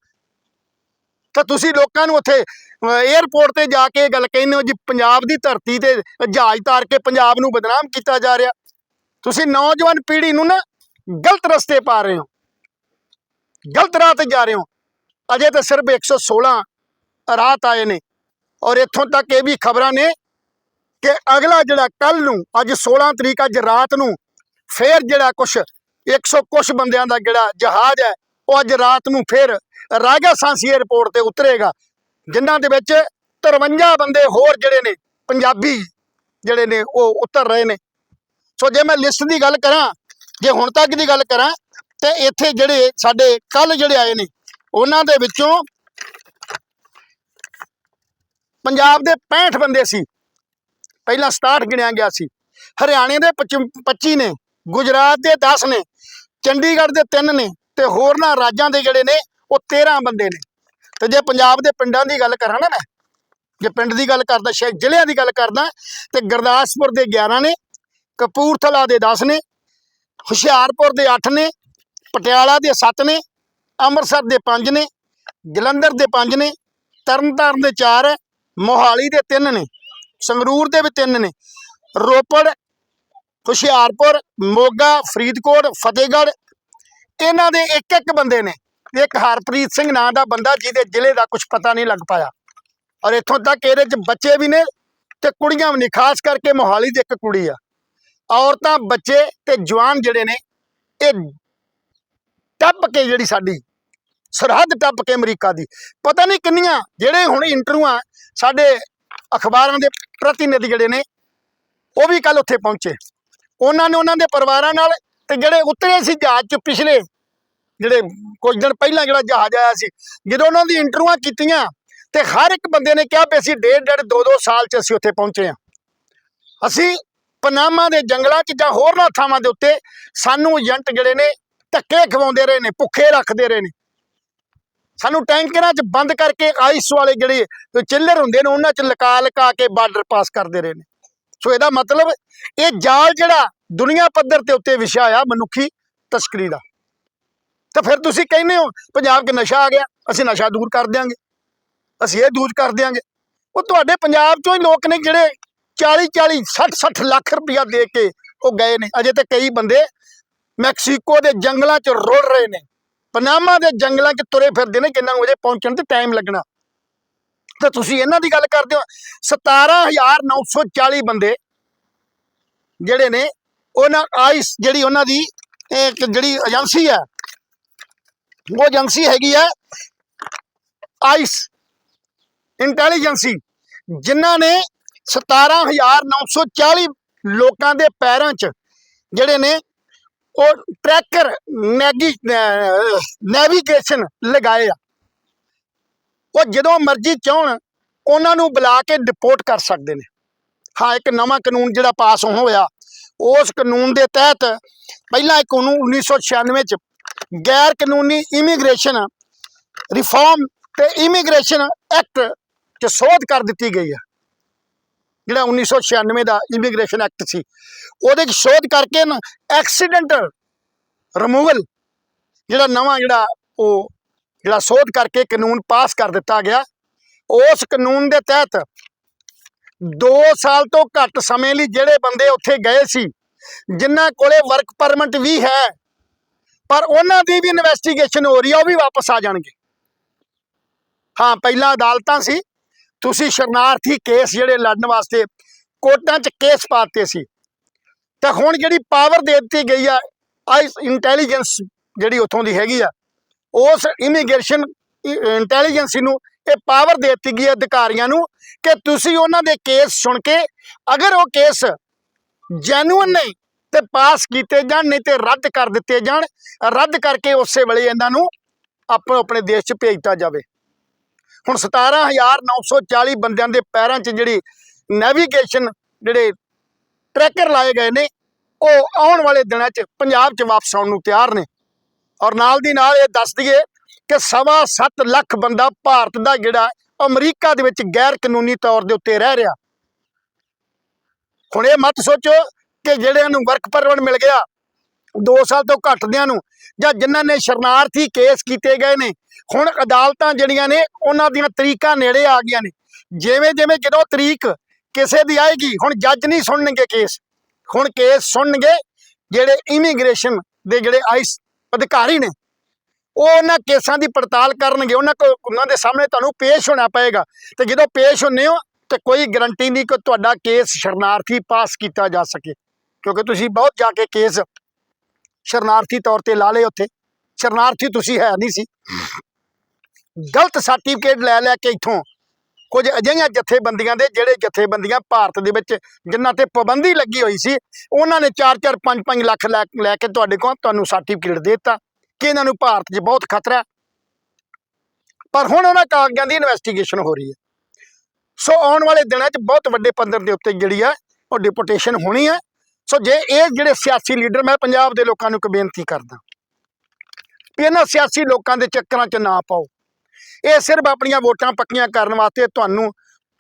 ਤਾਂ ਤੁਸੀਂ ਲੋਕਾਂ ਨੂੰ ਉੱਥੇ 에ਅਰਪੋਰਟ ਤੇ ਜਾ ਕੇ ਗੱਲ ਕਹਿੰਦੇ ਹੋ ਜੀ, ਪੰਜਾਬ ਦੀ ਧਰਤੀ ਤੇ ਜਹਾਜ਼ ਤਾਰ ਕੇ ਪੰਜਾਬ ਨੂੰ ਬਦਨਾਮ ਕੀਤਾ ਜਾ ਰਿਹਾ। ਤੁਸੀਂ ਨੌਜਵਾਨ ਪੀੜ੍ਹੀ ਨੂੰ ਨਾ ਗਲਤ ਰਸਤੇ ਪਾ ਰਹੇ ਹੋ। ਗਲਤ ਰਾਹ ਤੇ ਜਾ ਰਹੇ ਹੋ। ਅਜੇ ਤਾਂ ਸਿਰਫ 116 ਰਾਤ ਆਏ ਨੇ ਔਰ ਇੱਥੋਂ ਤੱਕ ਇਹ ਵੀ ਖਬਰਾਂ ਨੇ ਕਿ ਅਗਲਾ ਜਿਹੜਾ ਕੱਲ ਨੂੰ, ਅੱਜ 16 ਤਰੀਕ, ਅੱਜ ਰਾਤ ਨੂੰ ਫੇਰ ਜਿਹੜਾ ਕੁਛ 100 ਕੁਛ ਬੰਦਿਆਂ ਦਾ ਜਿਹੜਾ ਜਹਾਜ਼ ਹੈ, ਉਹ ਅੱਜ ਰਾਤ ਨੂੰ ਫੇਰ ਰਾਗਾ ਸਾਂਸੀ 에ਅਰਪੋਰਟ ਤੇ ਉਤਰੇਗਾ, ਜਿਨ੍ਹਾਂ ਦੇ ਵਿੱਚ 53 ਬੰਦੇ ਹੋਰ ਜਿਹੜੇ ਨੇ, ਪੰਜਾਬੀ ਜਿਹੜੇ ਨੇ, ਉਹ ਉਤਰ ਰਹੇ ਨੇ। ਸੋ ਜੇ ਮੈਂ ਲਿਸਟ ਦੀ ਗੱਲ ਕਰਾਂ, ਜੇ ਹੁਣ ਤੱਕ ਦੀ ਗੱਲ ਕਰਾਂ, ਤੇ ਇੱਥੇ ਜਿਹੜੇ ਸਾਡੇ ਕੱਲ ਜਿਹੜੇ ਆਏ ਨੇ ਉਹਨਾਂ ਦੇ ਵਿੱਚੋਂ ਪੰਜਾਬ ਦੇ 65 ਬੰਦੇ ਸੀ। ਪਹਿਲਾਂ 67 ਗਿਣਿਆ ਗਿਆ ਸੀ। ਹਰਿਆਣੇ ਦੇ 25 ਨੇ, ਗੁਜਰਾਤ ਦੇ 10 ਨੇ, ਚੰਡੀਗੜ੍ਹ ਦੇ 3 ਨੇ ਤੇ ਹੋਰਨਾਂ ਰਾਜਾਂ ਦੇ ਜਿਹੜੇ ਨੇ ਉਹ 13 ਬੰਦੇ ਨੇ। ਤੇ ਜੇ ਪੰਜਾਬ ਦੇ ਪਿੰਡਾਂ ਦੀ ਗੱਲ ਕਰਾਂ ਨਾ ਮੈਂ, ਜੇ ਪਿੰਡ ਦੀ ਗੱਲ ਕਰਦਾ ਸ਼ਹਿਰ ਜ਼ਿਲ੍ਹਿਆਂ ਦੀ ਗੱਲ ਕਰਦਾ, ਤੇ ਗੁਰਦਾਸਪੁਰ ਦੇ 11 ਨੇ, ਕਪੂਰਥਲਾ ਦੇ 10 ਨੇ, ਹੁਸ਼ਿਆਰਪੁਰ ਦੇ 8 ਨੇ, ਪਟਿਆਲਾ ਦੇ 7 ਨੇ ਅੰਮ੍ਰਿਤਸਰ ਦੇ 5 ਨੇ, ਜਲੰਧਰ ਦੇ 5 ਨੇ, ਤਰਨਤਾਰਨ ਦੇ 4 ਮੋਹਾਲੀ ਦੇ 3 ਨੇ, ਸੰਗਰੂਰ ਦੇ ਵੀ 3 ਨੇ। ਰੋਪੜ, ਹੁਸ਼ਿਆਰਪੁਰ, ਮੋਗਾ, ਫਰੀਦਕੋਟ, ਫਤਿਹਗੜ੍ਹ, ਇਹਨਾਂ ਦੇ ਇੱਕ ਇੱਕ ਬੰਦੇ ਨੇ। ਇੱਕ ਹਰਪ੍ਰੀਤ ਸਿੰਘ ਨਾਂ ਦਾ ਬੰਦਾ ਜਿਹਦੇ ਜ਼ਿਲ੍ਹੇ ਦਾ ਕੁਝ ਪਤਾ ਨਹੀਂ ਲੱਗ ਪਾਇਆ। ਔਰ ਇੱਥੋਂ ਤੱਕ ਇਹਦੇ ਚ ਬੱਚੇ ਵੀ ਨੇ ਤੇ ਕੁੜੀਆਂ ਵੀ ਨੇ, ਖਾਸ ਕਰਕੇ ਮੋਹਾਲੀ ਦੀ ਇੱਕ ਕੁੜੀ ਆ। ਔਰਤਾਂ, ਬੱਚੇ ਤੇ ਜਵਾਨ ਜਿਹੜੇ ਨੇ, ਇਹ ਟੱਪ ਕੇ ਜਿਹੜੀ ਸਾਡੀ ਸਰਹੱਦ ਟੱਪ ਕੇ ਅਮਰੀਕਾ ਦੀ। ਪਤਾ ਨਹੀਂ ਕਿੰਨੀਆਂ ਜਿਹੜੇ ਹੁਣ ਇੰਟਰਵਿਊਆਂ ਸਾਡੇ ਅਖਬਾਰਾਂ ਦੇ ਪ੍ਰਤੀਨਿਧੀ ਜਿਹੜੇ ਨੇ, ਉਹ ਵੀ ਕੱਲ ਉੱਥੇ ਪਹੁੰਚੇ। ਉਹਨਾਂ ਨੇ ਉਹਨਾਂ ਦੇ ਪਰਿਵਾਰਾਂ ਨਾਲ ਤੇ ਜਿਹੜੇ ਉਤਰੇ ਸੀ ਜਹਾਜ਼ 'ਚ ਪਿਛਲੇ, ਜਿਹੜੇ ਕੁਝ ਦਿਨ ਪਹਿਲਾਂ ਜਿਹੜਾ ਜਹਾਜ਼ ਆਇਆ ਸੀ, ਜਦੋਂ ਉਹਨਾਂ ਦੀ ਇੰਟਰਵਿਊਆਂ ਕੀਤੀਆਂ ਤੇ ਹਰ ਇੱਕ ਬੰਦੇ ਨੇ ਕਿਹਾ ਵੀ ਅਸੀਂ ਡੇਢ ਡੇਢ ਦੋ ਦੋ ਸਾਲ 'ਚ ਅਸੀਂ ਉੱਥੇ ਪਹੁੰਚੇ ਹਾਂ। ਅਸੀਂ ਪਨਾਮਾ ਦੇ ਜੰਗਲਾਂ 'ਚ ਜਾਂ ਹੋਰਨਾਂ ਥਾਵਾਂ ਦੇ ਉੱਤੇ ਸਾਨੂੰ ਏਜੰਟ ਜਿਹੜੇ ਨੇ ਧੱਕੇ ਖਵਾਉਂਦੇ ਰਹੇ ਨੇ, ਭੁੱਖੇ ਰੱਖਦੇ ਰਹੇ ਨੇ। ਸਾਨੂੰ ਟੈਂਕਰਾਂ 'ਚ ਬੰਦ ਕਰਕੇ ਆਈਸ ਵਾਲੇ ਜਿਹੜੇ ਚਿੱਲਰ ਹੁੰਦੇ ਨੇ, ਉਹਨਾਂ 'ਚ ਲਕਾ ਲਕਾ ਕੇ ਬਾਰਡਰ ਪਾਸ ਕਰਦੇ ਰਹੇ ਨੇ। ਸੋ ਇਹਦਾ ਮਤਲਬ ਇਹ ਜਾਲ ਜਿਹੜਾ ਦੁਨੀਆ ਪੱਧਰ ਤੇ ਉੱਤੇ ਵਿਸ਼ਾ ਆ ਮਨੁੱਖੀ ਤਸਕਰੀ ਦਾ। ਤਾਂ ਫਿਰ ਤੁਸੀਂ ਕਹਿੰਦੇ ਹੋ, ਪੰਜਾਬ 'ਚ ਨਸ਼ਾ ਆ ਗਿਆ, ਅਸੀਂ ਨਸ਼ਾ ਦੂਰ ਕਰ ਦਿਆਂਗੇ। ਅਸੀਂ ਇਹ ਦੂਰ ਕਰ ਦਿਆਂਗੇ। ਉਹ ਤੁਹਾਡੇ ਪੰਜਾਬ 'ਚੋਂ ਹੀ ਲੋਕ ਨੇ ਜਿਹੜੇ 40 40 60 60 ਲੱਖ ਰੁਪਇਆ ਦੇ ਕੇ ਉਹ ਗਏ ਨੇ। ਅਜੇ ਤੇ ਕਈ ਬੰਦੇ ਮੈਕਸੀਕੋ ਦੇ ਜੰਗਲਾਂ 'ਚ ਰੁੜ ਰਹੇ ਨੇ। ਪਨਾਮਾ ਦੇ ਜੰਗਲਾਂ 'ਚ ਤੁਰੇ ਫਿਰਦੇ ਨੇ ਜਿਨ੍ਹਾਂ ਨੂੰ ਅਜੇ ਪਹੁੰਚਣ ਤੇ ਟਾਈਮ ਲੱਗਣਾ। ਤਾਂ ਤੁਸੀਂ ਇਹਨਾਂ ਦੀ ਗੱਲ ਕਰਦੇ ਹੋ 17940 ਬੰਦੇ ਜਿਹੜੇ ਨੇ, ਉਹਨਾਂ ਆਈਸ ਜਿਹੜੀ ਉਹਨਾਂ ਦੀ ਜਿਹੜੀ ਏਜੰਸੀ ਹੈ, ਉਹ ਏਜੰਸੀ ਹੈਗੀ ਹੈ ਆਈਸ ਇੰਟੈਲੀਜੈਂਸੀ ਜਿਨ੍ਹਾਂ ਨੇ 17940 ਲੋਕਾਂ ਦੇ ਪੈਰਾਂ 'ਚ ਜਿਹੜੇ ਨੇ ਉਹ ਟਰੈਕਰ ਨੈਗੀ ਨੈਵੀਗੇਸ਼ਨ ਲਗਾਏ ਆ। ਉਹ ਜਦੋਂ ਮਰਜ਼ੀ ਚਾਹਣ, ਉਹਨਾਂ ਨੂੰ ਬੁਲਾ ਕੇ ਡਿਪੋਰਟ ਕਰ ਸਕਦੇ ਨੇ। ਹਾਂ, ਇੱਕ ਨਵਾਂ ਕਾਨੂੰਨ ਜਿਹੜਾ ਪਾਸ ਹੋਇਆ, ਉਸ ਕਾਨੂੰਨ ਦੇ ਤਹਿਤ ਪਹਿਲਾਂ ਇੱਕ ਉਹਨੂੰ 1996 ਚ ਗੈਰ ਕਾਨੂੰਨੀ ਇਮੀਗ੍ਰੇਸ਼ਨ ਰਿਫਾਰਮ ਤੇ ਇਮੀਗ੍ਰੇਸ਼ਨ ਐਕਟ ਚ ਸੋਧ ਕਰ ਦਿੱਤੀ ਗਈ ਹੈ ਜਿਹੜਾ 1996 ਦਾ ਇਮੀਗ੍ਰੇਸ਼ਨ ਐਕਟ ਸੀ, ਉਹਦੇ ਚ ਸੋਧ ਕਰਕੇ ਨਾ ਐਕਸੀਡੈਂਟਲ ਰਿਮੂਵਲ ਜਿਹੜਾ ਨਵਾਂ ਜਿਹੜਾ ਉਹ ਜਿਹੜਾ ਸੋਧ ਕਰਕੇ ਕਾਨੂੰਨ ਪਾਸ ਕਰ ਦਿੱਤਾ ਗਿਆ। ਉਸ ਕਾਨੂੰਨ ਦੇ ਤਹਿਤ 2 ਸਾਲ ਤੋਂ ਘੱਟ ਸਮੇਂ ਲਈ ਜਿਹੜੇ ਬੰਦੇ ਉੱਥੇ ਗਏ ਸੀ, ਜਿਨ੍ਹਾਂ ਕੋਲੇ ਵਰਕ ਪਰਮਿਟ ਵੀ ਹੈ, ਪਰ ਉਹਨਾਂ ਦੀ ਵੀ ਇਨਵੈਸਟੀਗੇਸ਼ਨ ਹੋ ਰਹੀ ਆ, ਉਹ ਵੀ ਵਾਪਸ ਆ ਜਾਣਗੇ। ਹਾਂ, ਪਹਿਲਾਂ ਅਦਾਲਤਾਂ ਸੀ ਤੁਸੀਂ ਸ਼ਰਨਾਰਥੀ ਕੇਸ ਜਿਹੜੇ ਲੜਨ ਵਾਸਤੇ ਕੋਰਟਾਂ 'ਚ ਕੇਸ ਪਾਤੇ ਸੀ। ਤਾਂ ਹੁਣ ਜਿਹੜੀ ਪਾਵਰ ਦੇ ਦਿੱਤੀ ਗਈ ਆ ਆਈਸ ਇੰਟੈਲੀਜੈਂਸ ਜਿਹੜੀ ਉੱਥੋਂ ਦੀ ਹੈਗੀ ਆ, ਉਸ ਇਮੀਗ੍ਰੇਸ਼ਨ ਇੰਟੈਲੀਜੈਂਸੀ ਨੂੰ ਇਹ ਪਾਵਰ ਦੇ ਦਿੱਤੀ ਗਈ ਅਧਿਕਾਰੀਆਂ ਨੂੰ ਕਿ ਤੁਸੀਂ ਉਹਨਾਂ ਦੇ ਕੇਸ ਸੁਣ ਕੇ ਅਗਰ ਉਹ ਕੇਸ ਜੈਨੂਇਨ ਨਹੀਂ ਤੇ ਪਾਸ ਕੀਤੇ ਜਾਣ, ਨਹੀਂ ਤੇ ਰੱਦ ਕਰ ਦਿੱਤੇ ਜਾਣ, ਰੱਦ ਕਰਕੇ ਉਸੇ ਵੇਲੇ ਇਹਨਾਂ ਨੂੰ ਆਪੋ ਆਪਣੇ ਦੇਸ਼ 'ਚ ਭੇਜਤਾ ਜਾਵੇ। ਹੁਣ 17940 ਬੰਦਿਆਂ ਦੇ ਪੈਰਾਂ 'ਚ ਜਿਹੜੀ ਨੈਵੀਗੇਸ਼ਨ ਜਿਹੜੇ ਟਰੈਕਰ ਲਾਏ ਗਏ ਨੇ, ਉਹ ਆਉਣ ਵਾਲੇ ਦਿਨਾਂ 'ਚ ਪੰਜਾਬ 'ਚ ਵਾਪਸ ਆਉਣ ਨੂੰ ਤਿਆਰ ਨੇ। ਔਰ ਨਾਲ ਦੀ ਨਾਲ ਇਹ ਦੱਸ ਦਈਏ ਕਿ ਸਵਾ ਸੱਤ ਲੱਖ ਬੰਦਾ ਭਾਰਤ ਦਾ ਜਿਹੜਾ ਅਮਰੀਕਾ ਦੇ ਵਿੱਚ ਗੈਰ ਕਾਨੂੰਨੀ ਤੌਰ ਦੇ ਉੱਤੇ ਰਹਿ ਰਿਹਾ। ਹੁਣ ਇਹ ਮਤ ਸੋਚੋ ਕਿ ਜਿਹੜਿਆਂ ਨੂੰ ਵਰਕ ਪਰਮਿਟ ਮਿਲ ਗਿਆ 2 ਸਾਲ ਤੋਂ ਘੱਟਦਿਆਂ ਨੂੰ, ਜਾਂ ਜਿਨ੍ਹਾਂ ਨੇ ਸ਼ਰਨਾਰਥੀ ਕੇਸ ਕੀਤੇ ਗਏ ਨੇ, ਹੁਣ ਅਦਾਲਤਾਂ ਜਿਹੜੀਆਂ ਨੇ, ਉਹਨਾਂ ਦੀਆਂ ਤਰੀਕਾਂ ਨੇੜੇ ਆ ਗਈਆਂ ਨੇ। ਜਿਵੇਂ ਜਿਵੇਂ ਜਦੋਂ ਤਰੀਕ ਕਿਸੇ ਦੀ ਆਏਗੀ, ਹੁਣ ਜੱਜ ਨਹੀਂ ਸੁਣਨਗੇ ਕੇਸ। ਹੁਣ ਕੇਸ ਸੁਣਨਗੇ ਜਿਹੜੇ ਇਮੀਗ੍ਰੇਸ਼ਨ ਦੇ ਜਿਹੜੇ ਆਈਸ ਅਧਿਕਾਰੀ ਨੇ। ਉਹ ਉਹਨਾਂ ਕੇਸਾਂ ਦੀ ਪੜਤਾਲ ਕਰਨਗੇ, ਉਹਨਾਂ ਕੋ ਉਹਨਾਂ ਦੇ ਸਾਹਮਣੇ ਤੁਹਾਨੂੰ ਪੇਸ਼ ਹੋਣਾ ਪਏਗਾ। ਤੇ ਜਦੋਂ ਪੇਸ਼ ਹੁੰਨੇ ਹੋ, ਤੇ ਕੋਈ ਗਰੰਟੀ ਨਹੀਂ ਕਿ ਤੁਹਾਡਾ ਕੇਸ ਸ਼ਰਨਾਰਥੀ ਪਾਸ ਕੀਤਾ ਜਾ ਸਕੇ। ਕਿਉਂਕਿ ਤੁਸੀਂ ਬਹੁਤ ਜਾ ਕੇ ਕੇਸ ਸ਼ਰਨਾਰਥੀ ਤੌਰ ਤੇ ਲਾ ਲਏ ਉੱਥੇ। ਸ਼ਰਨਾਰਥੀ ਤੁਸੀਂ ਹੈ ਨਹੀਂ ਸੀ। ਗਲਤ ਸਰਟੀਫਿਕੇਟ ਲੈ ਲੈ ਕੇ ਇੱਥੋਂ ਕੁਝ ਅਜਿਹੀਆਂ ਜਥੇਬੰਦੀਆਂ ਦੇ, ਜਿਹੜੇ ਜਥੇਬੰਦੀਆਂ ਭਾਰਤ ਦੇ ਵਿੱਚ ਜਿਨ੍ਹਾਂ ਤੇ ਪਾਬੰਦੀ ਲੱਗੀ ਹੋਈ ਸੀ, ਉਹਨਾਂ ਨੇ 4-4 5-5 ਲੱਖ ਲੈ ਲੈ ਕੇ ਤੁਹਾਡੇ ਕੋਲ ਤੁਹਾਨੂੰ ਸਰਟੀਫਿਕੇਟ ਦੇ ਦਿੱਤਾ ਕਿ ਇਹਨਾਂ ਨੂੰ ਭਾਰਤ 'ਚ ਬਹੁਤ ਖਤਰਾ ਪਰ ਹੁਣ ਉਹਨਾਂ ਕਾਗਜ਼ਾਂ ਦੀ ਇਨਵੈਸਟੀਗੇਸ਼ਨ ਹੋ ਰਹੀ ਹੈ। ਸੋ ਆਉਣ ਵਾਲੇ ਦਿਨਾਂ 'ਚ ਬਹੁਤ ਵੱਡੇ ਪੱਧਰ ਦੇ ਉੱਤੇ ਜਿਹੜੀ ਆ ਉਹ ਡਿਪੋਟੇਸ਼ਨ ਹੋਣੀ ਹੈ। ਸੋ ਜੇ ਇਹ ਜਿਹੜੇ ਸਿਆਸੀ ਲੀਡਰ, ਮੈਂ ਪੰਜਾਬ ਦੇ ਲੋਕਾਂ ਨੂੰ ਇੱਕ ਬੇਨਤੀ ਕਰਦਾ ਵੀ ਇਹਨਾਂ ਸਿਆਸੀ ਲੋਕਾਂ ਦੇ ਚੱਕਰਾਂ 'ਚ ਨਾ ਪਾਓ। ਇਹ ਸਿਰਫ ਆਪਣੀਆਂ ਵੋਟਾਂ ਪੱਕੀਆਂ ਕਰਨ ਵਾਸਤੇ ਤੁਹਾਨੂੰ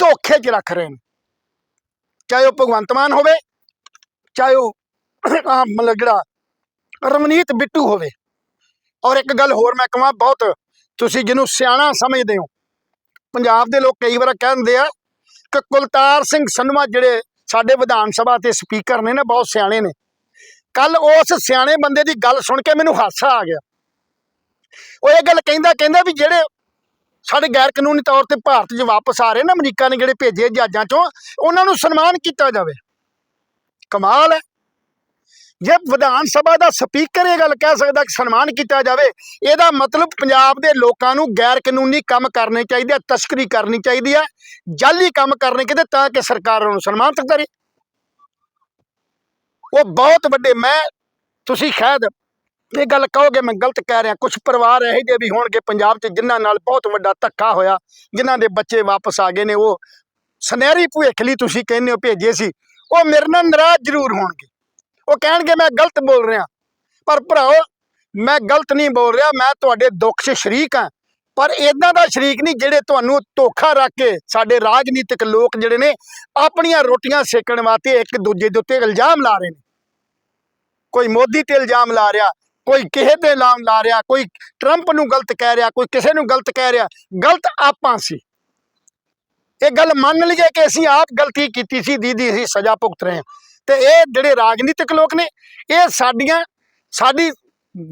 ਧੋਖੇ 'ਚ ਰੱਖ ਰਹੇ ਨੇ। ਚਾਹੇ ਉਹ ਭਗਵੰਤ ਮਾਨ ਹੋਵੇ, ਚਾਹੇ ਉਹ ਮਤਲਬ ਜਿਹੜਾ ਰਮਨੀਤ ਬਿੱਟੂ ਹੋਵੇ। ਔਰ ਇੱਕ ਗੱਲ ਹੋਰ ਮੈਂ ਕਹਾਂ, ਬਹੁਤ ਤੁਸੀਂ ਜਿਹਨੂੰ ਸਿਆਣਾ ਸਮਝਦੇ ਹੋ, ਪੰਜਾਬ ਦੇ ਲੋਕ ਕਈ ਵਾਰ ਕਹਿੰਦੇ ਆ ਕਿ ਕੁਲਤਾਰ ਸਿੰਘ ਸੰਧਵਾ ਜਿਹੜੇ ਸਾਡੇ ਵਿਧਾਨ ਸਭਾ 'ਤੇ ਸਪੀਕਰ ਨੇ ਨਾ, ਬਹੁਤ ਸਿਆਣੇ ਨੇ। ਕੱਲ ਉਸ ਸਿਆਣੇ ਬੰਦੇ ਦੀ ਗੱਲ ਸੁਣ ਕੇ ਮੈਨੂੰ ਹਾਸਾ ਆ ਗਿਆ। ਉਹ ਇਹ ਗੱਲ ਕਹਿੰਦਾ ਕਹਿੰਦਾ ਵੀ ਜਿਹੜੇ ਸਾਡੇ ਗੈਰ ਕਾਨੂੰਨੀ ਤੌਰ ਤੇ ਭਾਰਤ 'ਚ ਵਾਪਸ ਆ ਰਹੇ ਨੇ, ਅਮਰੀਕਾ ਨੇ ਜਿਹੜੇ ਭੇਜੇ ਜਹਾਜ਼ਾਂ 'ਚੋਂ, ਉਹਨਾਂ ਨੂੰ ਸਨਮਾਨ ਕੀਤਾ ਜਾਵੇ। ਕਮਾਲ ਹੈ। ਜੇ ਵਿਧਾਨ ਸਭਾ ਦਾ ਸਪੀਕਰ ਇਹ ਗੱਲ ਕਹਿ ਸਕਦਾ ਕਿ ਸਨਮਾਨ ਕੀਤਾ ਜਾਵੇ, ਇਹਦਾ ਮਤਲਬ ਪੰਜਾਬ ਦੇ ਲੋਕਾਂ ਨੂੰ ਗੈਰ ਕਾਨੂੰਨੀ ਕੰਮ ਕਰਨੇ ਚਾਹੀਦੇ ਆ, ਤਸਕਰੀ ਕਰਨੀ ਚਾਹੀਦੀ ਹੈ ਜਾਲੀ ਕੰਮ ਕਰਨੇ ਕਿਤੇ ਤਾਂ ਕਿ ਸਰਕਾਰ ਉਹਨੂੰ ਸਨਮਾਨਿਤ ਕਰੇ ਉਹ ਬਹੁਤ ਵੱਡੇ, ਮੈਂ, ਤੁਸੀਂ ਸ਼ਾਇਦ ਇਹ ਗੱਲ ਕਹੋਗੇ, ਮੈਂ ਗਲਤ ਕਹਿ ਰਿਹਾ ਕੁਝ ਪਰਿਵਾਰ ਇਹੋ ਜਿਹੇ ਵੀ ਹੋਣਗੇ ਪੰਜਾਬ 'ਚ ਜਿਨ੍ਹਾਂ ਨਾਲ ਬਹੁਤ ਵੱਡਾ ਧੱਕਾ ਹੋਇਆ, ਜਿਨ੍ਹਾਂ ਦੇ ਬੱਚੇ ਵਾਪਸ ਆ ਗਏ ਨੇ, ਉਹ ਸੁਨਹਿਰੀ ਭੁੱਖ ਲਈ ਤੁਸੀਂ ਕਹਿੰਦੇ ਹੋ ਭੇਜੇ ਸੀ, ਉਹ ਮੇਰੇ ਨਾਲ ਨਾਰਾਜ਼ ਜ਼ਰੂਰ ਹੋਣਗੇ। ਉਹ ਕਹਿਣਗੇ, ਮੈਂ ਗਲਤ ਬੋਲ ਰਿਹਾ। ਪਰ ਭਰਾਓ, ਮੈਂ ਗਲਤ ਨਹੀਂ ਬੋਲ ਰਿਹਾ, ਮੈਂ ਤੁਹਾਡੇ ਦੁੱਖ 'ਚ ਸ਼ਰੀਕ ਹਾਂ। ਪਰ ਇਦਾਂ ਦਾ ਸ਼ਰੀਕ ਨਹੀਂ ਜਿਹੜੇ ਤੁਹਾਨੂੰ ਧੋਖਾ ਰੱਖ ਕੇ ਸਾਡੇ ਰਾਜਨੀਤਿਕ ਲੋਕ ਜਿਹੜੇ ਨੇ, ਆਪਣੀਆਂ ਰੋਟੀਆਂ ਸੇਕਣ ਵਾਸਤੇ ਇੱਕ ਦੂਜੇ ਦੇ ਉੱਤੇ ਇਲਜ਼ਾਮ ਲਾ ਰਹੇ ਨੇ। ਕੋਈ ਮੋਦੀ ਤੇ ਇਲਜ਼ਾਮ ਲਾ ਰਿਹਾ, ਕੋਈ ਕਿਸੇ ਤੇ ਇਲਜ਼ਾਮ ਲਾ ਰਿਹਾ, ਕੋਈ ਟਰੰਪ ਨੂੰ ਗਲਤ ਕਹਿ ਰਿਹਾ, ਕੋਈ ਕਿਸੇ ਨੂੰ ਗਲਤ ਕਹਿ ਰਿਹਾ, ਗਲਤ ਆਪਾਂ ਸੀ। ਇਹ ਗੱਲ ਮੰਨ ਲਈਏ ਕਿ ਅਸੀਂ ਆਪ ਗਲਤੀ ਕੀਤੀ ਸੀ, ਦੀਦੀ ਅਸੀਂ ਸਜ਼ਾ ਭੁਗਤ ਰਹੇ ਹਾਂ। ਤੇ ਇਹ ਜਿਹੜੇ ਰਾਜਨੀਤਿਕ ਲੋਕ ਨੇ, ਇਹ ਸਾਡੀਆਂ, ਸਾਡੀ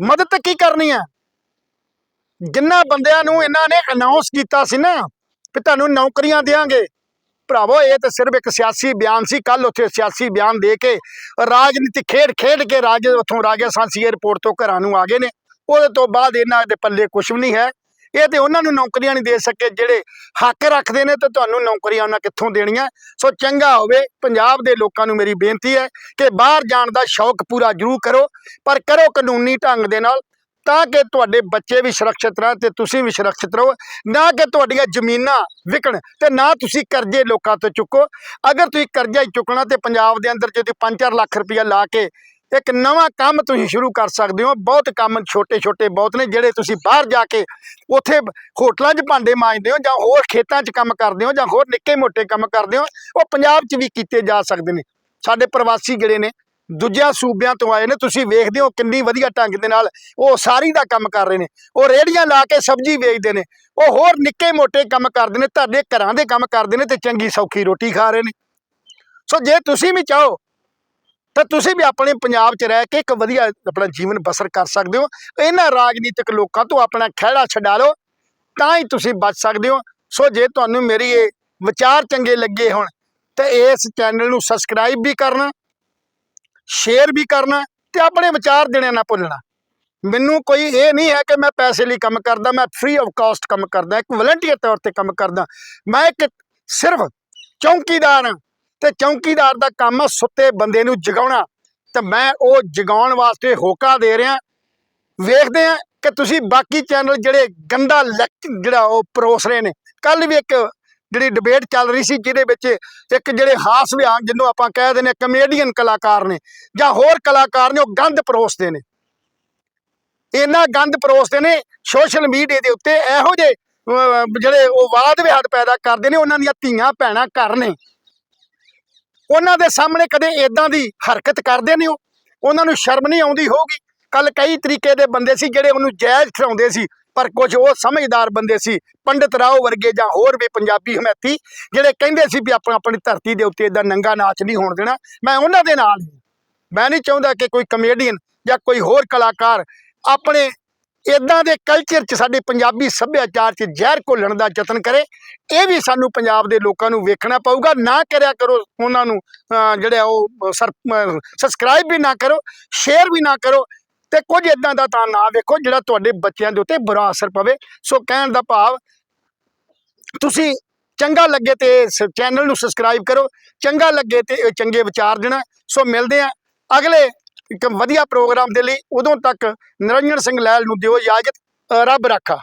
ਮਦਦ ਕੀ ਕਰਨੀ ਹੈ ਜਿੰਨਾ ਬੰਦਿਆਂ ਨੂੰ ਇਹਨਾਂ ਨੇ ਅਨਾਉਂਸ ਕੀਤਾ ਸੀ ਨਾ ਕਿ ਤੁਹਾਨੂੰ ਨੌਕਰੀਆਂ ਦੇਾਂਗੇ ਭਰਾਵੋ, ਇਹ ਤਾਂ ਸਿਰਫ ਇੱਕ ਸਿਆਸੀ ਬਿਆਨ ਸੀ ਕੱਲ ਉੱਥੇ ਸਿਆਸੀ ਬਿਆਨ ਦੇ ਕੇ ਰਾਜਨੀਤੀ ਖੇਡ ਖੇਡ ਕੇ ਰਾਜ ਉੱਥੋਂ ਰਾਜਾ ਸਾਂਸੀ 에ਅਰਪੋਰਟ ਤੋਂ ਘਰਾਂ ਨੂੰ ਆ ਗਏ ਨੇ। ਉਹਦੇ ਤੋਂ ਬਾਅਦ ਇਹਨਾਂ ਦੇ ਪੱਲੇ ਕੁਝ ਵੀ ਨਹੀਂ ਹੈ। ਇਹ ਤੇ ਉਹਨਾਂ ਨੂੰ ਨੌਕਰੀਆਂ ਨਹੀਂ ਦੇ ਸਕੇ, ਜਿਹੜੇ ਹੱਕ ਰੱਖਦੇ ਨੇ ਤੇ ਤੁਹਾਨੂੰ ਨੌਕਰੀਆਂ ਉਹਨਾਂ ਕਿੱਥੋਂ ਦੇਣੀਆਂ? ਸੋ ਚੰਗਾ ਹੋਵੇ, ਪੰਜਾਬ ਦੇ ਲੋਕਾਂ ਨੂੰ ਮੇਰੀ ਬੇਨਤੀ ਹੈ ਕਿ ਬਾਹਰ ਜਾਣ ਦਾ ਸ਼ੌਕ ਪੂਰਾ ਜ਼ਰੂਰ ਕਰੋ, ਪਰ ਕਰੋ ਕਾਨੂੰਨੀ ਢੰਗ ਦੇ ਨਾਲ, ਤਾਂ ਕਿ ਤੁਹਾਡੇ ਬੱਚੇ ਵੀ ਸੁਰੱਖਿਅਤ ਰਹਿਣ ਤੇ ਤੁਸੀਂ ਵੀ ਸੁਰੱਖਿਅਤ ਰਹੋ, ਨਾ ਕਿ ਤੁਹਾਡੀਆਂ ਜ਼ਮੀਨਾਂ ਵਿਕਣ ਤੇ ਨਾ ਤੁਸੀਂ ਕਰਜ਼ੇ ਲੋਕਾਂ ਤੋਂ ਚੁੱਕੋ। ਅਗਰ ਤੁਸੀਂ ਕਰਜ਼ਾ ਹੀ ਚੁੱਕਣਾ ਤੇ ਪੰਜਾਬ ਦੇ ਅੰਦਰ ਜੇ ਤੁਸੀਂ 5-4 ਲੱਖ ਰੁਪਇਆ ਲਾ ਕੇ ਇੱਕ ਨਵਾਂ ਕੰਮ ਤੁਸੀਂ ਸ਼ੁਰੂ ਕਰ ਸਕਦੇ ਹੋ। ਬਹੁਤ ਕੰਮ ਛੋਟੇ ਛੋਟੇ ਬਹੁਤ ਨੇ ਜਿਹੜੇ ਤੁਸੀਂ ਬਾਹਰ ਜਾ ਕੇ ਉੱਥੇ ਹੋਟਲਾਂ 'ਚ ਭਾਂਡੇ ਮਾਂਜਦੇ ਹੋ ਜਾਂ ਹੋਰ ਖੇਤਾਂ 'ਚ ਕੰਮ ਕਰਦੇ ਹੋ ਜਾਂ ਹੋਰ ਨਿੱਕੇ ਮੋਟੇ ਕੰਮ ਕਰਦੇ ਹੋ, ਉਹ ਪੰਜਾਬ 'ਚ ਵੀ ਕੀਤੇ ਜਾ ਸਕਦੇ ਨੇ। ਸਾਡੇ ਪ੍ਰਵਾਸੀ ਜਿਹੜੇ ਨੇ, ਦੂਜਿਆਂ ਸੂਬਿਆਂ ਤੋਂ ਆਏ ਨੇ, ਤੁਸੀਂ ਵੇਖਦੇ ਹੋ ਕਿੰਨੀ ਵਧੀਆ ਢੰਗ ਦੇ ਨਾਲ ਉਹ ਸਾਰੀ ਦਾ ਕੰਮ ਕਰ ਰਹੇ ਨੇ। ਉਹ ਰੇੜੀਆਂ ਲਾ ਕੇ ਸਬਜ਼ੀ ਵੇਚਦੇ ਨੇ, ਉਹ ਹੋਰ ਨਿੱਕੇ ਮੋਟੇ ਕੰਮ ਕਰਦੇ ਨੇ, ਤੁਹਾਡੇ ਘਰਾਂ ਦੇ ਕੰਮ ਕਰਦੇ ਨੇ ਤੇ ਚੰਗੀ ਸੌਖੀ ਰੋਟੀ ਖਾ ਰਹੇ ਨੇ। ਸੋ ਜੇ ਤੁਸੀਂ ਵੀ ਚਾਹੋ ਤਾਂ ਤੁਸੀਂ ਵੀ ਆਪਣੇ ਪੰਜਾਬ 'ਚ ਰਹਿ ਕੇ ਇੱਕ ਵਧੀਆ ਆਪਣਾ ਜੀਵਨ ਬਸਰ ਕਰ ਸਕਦੇ ਹੋ। ਇਹਨਾਂ ਰਾਜਨੀਤਿਕ ਲੋਕਾਂ ਤੋਂ ਆਪਣਾ ਖਹਿੜਾ ਛਡਾ ਲਓ, ਤਾਂ ਹੀ ਤੁਸੀਂ ਬਚ ਸਕਦੇ ਹੋ। ਸੋ ਜੇ ਤੁਹਾਨੂੰ ਮੇਰੀ ਇਹ ਵਿਚਾਰ ਚੰਗੇ ਲੱਗੇ ਹੋਣ, ਤਾਂ ਇਸ ਚੈਨਲ ਨੂੰ ਸਬਸਕ੍ਰਾਈਬ ਵੀ ਕਰਨਾ ਸ਼ੇਅਰ ਵੀ ਕਰਨਾ ਤੇ ਆਪਣੇ ਵਿਚਾਰ ਦੇਣੇ ਨਾ ਭੁੱਲਣਾ। ਮੈਨੂੰ ਕੋਈ ਇਹ ਨਹੀਂ ਹੈ ਕਿ ਮੈਂ ਪੈਸੇ ਲਈ ਕੰਮ ਕਰਦਾ, ਮੈਂ ਫ੍ਰੀ ਆਫ ਕਾਸਟ ਕੰਮ ਕਰਦਾ, ਇੱਕ ਵਲੰਟੀਅਰ ਤੌਰ ਤੇ ਕੰਮ ਕਰਦਾ। ਮੈਂ ਇੱਕ ਸਿਰਫ ਚੌਂਕੀਦਾਰ ਹਾਂ। ਤੇ ਚੌਂਕੀਦਾਰ ਦਾ ਕੰਮ ਆ ਸੁੱਤੇ ਬੰਦੇ ਨੂੰ ਜਗਾਉਣਾ। ਤੇ ਮੈਂ ਉਹ ਜਗਾਉਣ ਵਾਸਤੇ ਹੋਕਾ ਦੇ ਰਿਹਾ। ਵੇਖਦੇ ਆ ਕਿ ਤੁਸੀਂ ਬਾਕੀ ਚੈਨਲ ਜਿਹੜੇ ਗੰਦਾ ਲੈਕ ਜਿਹੜਾ ਉਹ ਪਰੋਸ ਰਹੇ ਨੇ। ਕੱਲ ਵੀ ਇੱਕ ਜਿਹੜੀ ਡਿਬੇਟ ਚੱਲ ਰਹੀ ਸੀ ਜਿਹਦੇ ਵਿੱਚ ਇੱਕ ਜਿਹੜੇ ਹਾਸ ਵਿਹਾਨ ਜਿਹਨੂੰ ਆਪਾਂ ਕਹਿ ਦਿੰਦੇ ਕਮੇਡੀਅਨ ਕਲਾਕਾਰ ਨੇ ਜਾਂ ਹੋਰ ਕਲਾਕਾਰ ਨੇ ਉਹ ਗੰਦ ਪਰੋਸਦੇ ਨੇ। ਇੰਨਾ ਗੰਦ ਪਰੋਸਦੇ ਨੇ ਸੋਸ਼ਲ ਮੀਡੀਆ ਦੇ ਉੱਤੇ ਇਹੋ ਜਿਹੇ ਅਹ, ਜਿਹੜੇ ਉਹ ਵਾਦ ਵਿਹਾਦ ਪੈਦਾ ਕਰਦੇ ਨੇ ਉਹਨਾਂ ਦੀਆਂ ਧੀਆਂ ਭੈਣਾਂ ਘਰ ਨੇ। ਉਹਨਾਂ ਦੇ ਸਾਹਮਣੇ ਕਦੇ ਇਦਾਂ ਦੀ ਹਰਕਤ ਕਰਦੇ ਨਹੀਂ ਉਹ ਉਹਨਾਂ ਨੂੰ ਸ਼ਰਮ ਨਹੀਂ ਆਉਂਦੀ ਹੋਊਗੀ ਕੱਲ ਕਈ ਤਰੀਕੇ ਦੇ ਬੰਦੇ ਸੀ ਜਿਹੜੇ ਉਹਨੂੰ ਜਾਇਜ਼ ਠਹਿਰਾਉਂਦੇ ਸੀ, ਪਰ ਕੁਝ ਉਹ ਸਮਝਦਾਰ ਬੰਦੇ ਸੀ, ਪੰਡਿਤ ਰਾਓ ਵਰਗੇ ਜਾਂ ਹੋਰ ਵੀ ਪੰਜਾਬੀ ਹਮੈਤੀ, ਜਿਹੜੇ ਕਹਿੰਦੇ ਸੀ ਵੀ ਆਪਾਂ ਆਪਣੀ ਧਰਤੀ ਦੇ ਉੱਤੇ ਇਦਾਂ ਨੰਗਾ ਨਾਚ ਨਹੀਂ ਹੋਣ ਦੇਣਾ, ਮੈਂ ਉਹਨਾਂ ਦੇ ਨਾਲ ਹਾਂ। ਮੈਂ ਨਹੀਂ ਚਾਹੁੰਦਾ ਕਿ ਕੋਈ ਕਮੇਡੀਅਨ ਜਾਂ ਕੋਈ ਹੋਰ ਕਲਾਕਾਰ ਆਪਣੇ ਇਦਾਂ ਦੇ ਕਲਚਰ 'ਚ ਸਾਡੇ ਪੰਜਾਬੀ ਸੱਭਿਆਚਾਰ 'ਚ ਜ਼ਹਿਰ ਘੋਲਣ ਦਾ ਯਤਨ ਕਰੇ, ਇਹ ਵੀ ਸਾਨੂੰ ਪੰਜਾਬ ਦੇ ਲੋਕਾਂ ਨੂੰ ਵੇਖਣਾ ਪਊਗਾ। ਨਾ ਕਰਿਆ ਕਰੋ ਉਹਨਾਂ ਨੂੰ ਜਿਹੜਾ ਜਿਹੜੇ ਉਹ ਸਬਸਕ੍ਰਾਈਬ ਵੀ ਨਾ ਕਰੋ ਸ਼ੇਅਰ ਵੀ ਨਾ ਕਰੋ ਤੇ ਕੁਝ ਇਦਾਂ ਦਾ ਤਾਂ ਨਾ ਵੇਖੋ ਜਿਹੜਾ ਤੁਹਾਡੇ ਬੱਚਿਆਂ ਦੇ ਉੱਤੇ ਬੁਰਾ ਅਸਰ ਪਵੇ। ਸੋ ਕਹਿਣ ਦਾ ਭਾਵ, ਤੁਸੀਂ ਚੰਗਾ ਲੱਗੇ ਤੇ ਇਸ ਚੈਨਲ ਨੂੰ ਸਬਸਕ੍ਰਾਈਬ ਕਰੋ, ਚੰਗਾ ਲੱਗੇ ਤੇ ਇਹ ਚੰਗੇ ਵਿਚਾਰ ਦੇਣਾ। ਸੋ ਮਿਲਦੇ ਆ ਅਗਲੇ ਇੱਕ ਵਧੀਆ ਪ੍ਰੋਗਰਾਮ ਦੇ ਲਈ ਉਦੋਂ ਤੱਕ ਨਿਰੰਜਨ ਸਿੰਘ ਲੈਲ ਨੂੰ ਦਿਓ ਇਜਾਜ਼ਤ। ਰੱਬ ਰਾਖਾ।